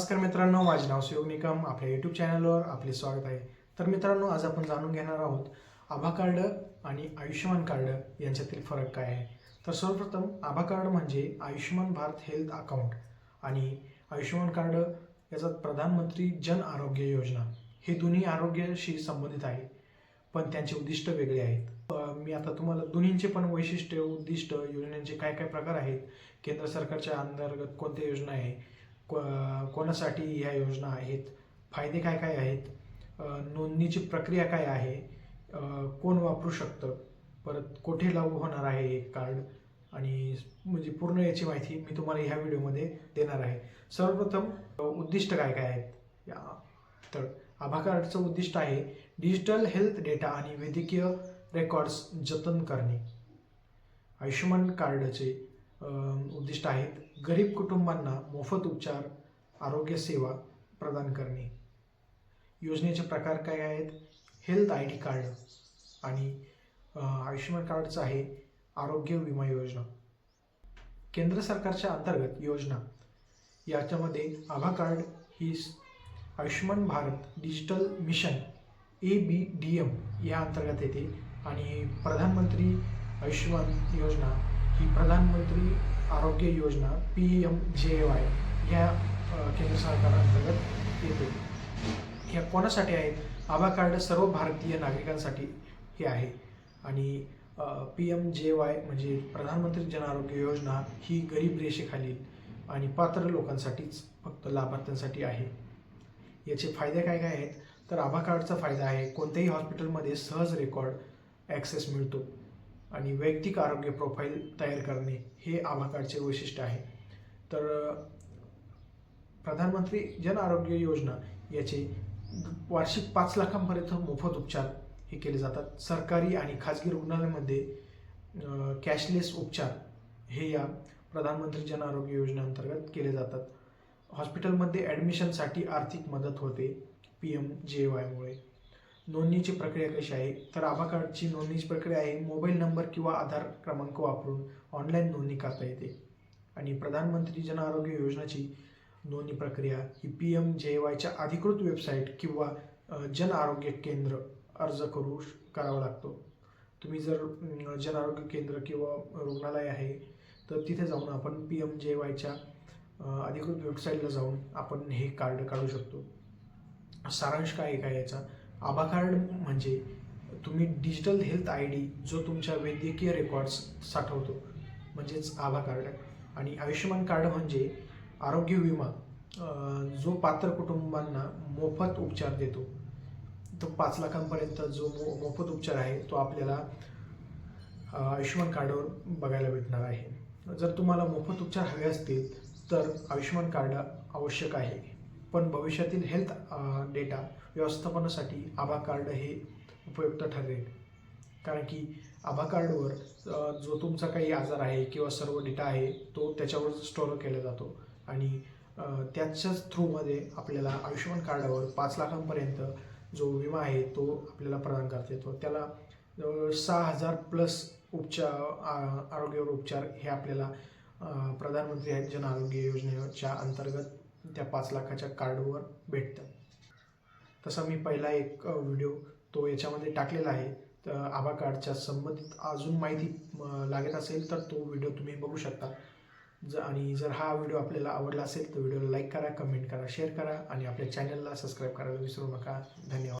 नमस्कार मित्रांनो माझे नाव सुयोग निकम आपल्या यूट्यूब चॅनलवर आपले स्वागत आहे. तर मित्रांनो आज आपण जाणून घेणार आहोत आभा कार्ड आणि आयुष्यमान कार्ड यांच्यातील फरक काय आहे. तर सर्वप्रथम आभा कार्ड म्हणजे आयुष्यमान भारत हेल्थ अकाउंट आणि आयुष्यमान कार्ड याचा प्रधानमंत्री जन आरोग्य योजना. हे दोन्ही आरोग्याशी संबंधित आहे पण त्यांचे उद्दिष्ट वेगळे आहेत. मी आता तुम्हाला दोन्हींचे पण वैशिष्ट्य उद्दिष्ट योजनांचे काय काय प्रकार आहेत केंद्र सरकारच्या अंतर्गत कोणत्या योजना आहे को- कोणासाठी ह्या योजना आहेत? फायदे काय काय आहेत? नोंदणीची प्रक्रिया काय आहे? कोण वापरू शकतं? परत कुठे लागू होणार आहे हे कार्ड? आणि म्हणजे पूर्ण याची माहिती मी तुम्हाला ह्या व्हिडिओमध्ये देणार आहे. सर्वप्रथम उद्दिष्ट काय काय आहेत? या तर आभा कार्डचं उद्दिष्ट आहे डिजिटल हेल्थ डेटा आणि वैद्यकीय रेकॉर्ड्स जतन करणे. आयुष्यमान कार्डचे उद्दिष्ट आहेत. गरीब कुटुंबांना मोफत उपचार आरोग्य सेवा प्रदान करणे. योजनेचे प्रकार काय आहेत? हेल्थ आय डी कार्ड आणि आयुष्यमान कार्डचं आहे आरोग्य विमा योजना. केंद्र सरकारच्या अंतर्गत योजना. याच्यामध्ये आभा card he Ayushman Bharat digital mission A B D M या अंतर्गत येते. आणि प्रधानमंत्री आयुष्यमान योजना ही प्रधानमंत्री आरोग्य योजना पी एम जे वाय ह्या केंद्र सरकारांतर्गत येते. ह्या कोणासाठी आहेत? आभा कार्ड सर्व भारतीय नागरिकांसाठी हे आहे. आणि पी एम जे वाय म्हणजे प्रधानमंत्री जन आरोग्य योजना ही गरीब रेषेखालील आणि पात्र लोकांसाठीच फक्त लाभार्थ्यांसाठी आहे. याचे फायदे काय काय आहेत? तर आभा कार्डचा फायदा आहे कोणत्याही हॉस्पिटलमध्ये सहज रेकॉर्ड ॲक्सेस मिळतो. आणि वैयक्तिक आरोग्य प्रोफाईल तयार करणे हे आभा कार्डचे वैशिष्ट्य आहे. तर प्रधानमंत्री जन आरोग्य योजना याचे वार्षिक पाच लाखांपर्यंत मोफत उपचार हे केले जातात. सरकारी आणि खाजगी रुग्णालयामध्ये कॅशलेस उपचार हे या प्रधानमंत्री जन आरोग्य योजनेअंतर्गत केले जातात. हॉस्पिटलमध्ये ॲडमिशनसाठी आर्थिक मदत होते. पी एम जे वायमुळे नोंदणीची प्रक्रिया कशी आहे? तर आभा कार्डची नोंदणीची प्रक्रिया आहे. मोबाईल नंबर किंवा आधार क्रमांक वापरून ऑनलाईन नोंदणी करता येते. आणि प्रधानमंत्री जन आरोग्य योजनाची नोंदणी प्रक्रिया ही पी एम जे वायच्या अधिकृत वेबसाईट किंवा जन आरोग्य केंद्र अर्ज करू श- करावा लागतो. तुम्ही जर जन आरोग्य केंद्र किंवा रुग्णालय आहे तर तिथे जाऊन आपण पी एम जे वायच्या अधिकृत वेबसाईटला जाऊन आपण हे कार्ड काढू शकतो. सारांश काय आहे काय याचा? आभा कार्ड म्हणजे तुम्ही डिजिटल हेल्थ आय डी जो तुमच्या वैद्यकीय रेकॉर्ड्स साठवतो म्हणजेच आभा कार्ड आणि आयुष्यमान कार्ड म्हणजे आरोग्य विमा जो पात्र कुटुंबांना मोफत उपचार देतो. तो पाच लाखांपर्यंत जो मो मोफत उपचार आहे तो आपल्याला आयुष्यमान कार्डवर बघायला भेटणार आहे. जर तुम्हाला मोफत उपचार हवे असतील तर आयुष्यमान कार्ड आवश्यक आहे. पण भविष्यातील हेल्थ डेटा व्यवस्थापनासाठी आभा कार्ड हे उपयुक्त ठरेल. कारण की आभा कार्डवर जो तुमचा काही आजार आहे किंवा सर्व डेटा आहे तो त्याच्यावर स्टोअर केला जातो. आणि त्याच्याच थ्रूमध्ये आपल्याला आयुष्यमान कार्डावर पाच लाखांपर्यंत जो विमा आहे तो आपल्याला प्रदान करता येतो. त्याला जवळ सहा हजार प्लस उपचार आ- आरोग्यावर उपचार हे आपल्याला प्रधानमंत्री जन आरोग्य योजनेच्या अंतर्गत त्या पाच लाखाच्या कार्डवर भेटतं. तसा मी पहिला एक व्हिडिओ तो याच्यामध्ये टाकलेला आहे. तर आभा कार्डच्या संबंधित अजून माहिती लागत असेल तर तो व्हिडिओ तुम्ही बघू शकता. ज आणि जर हा व्हिडिओ आपल्याला आवडला असेल तर व्हिडिओला लाईक करा कमेंट करा शेअर करा आणि आपल्या चॅनलला सबस्क्राईब करायला विसरू नका. धन्यवाद.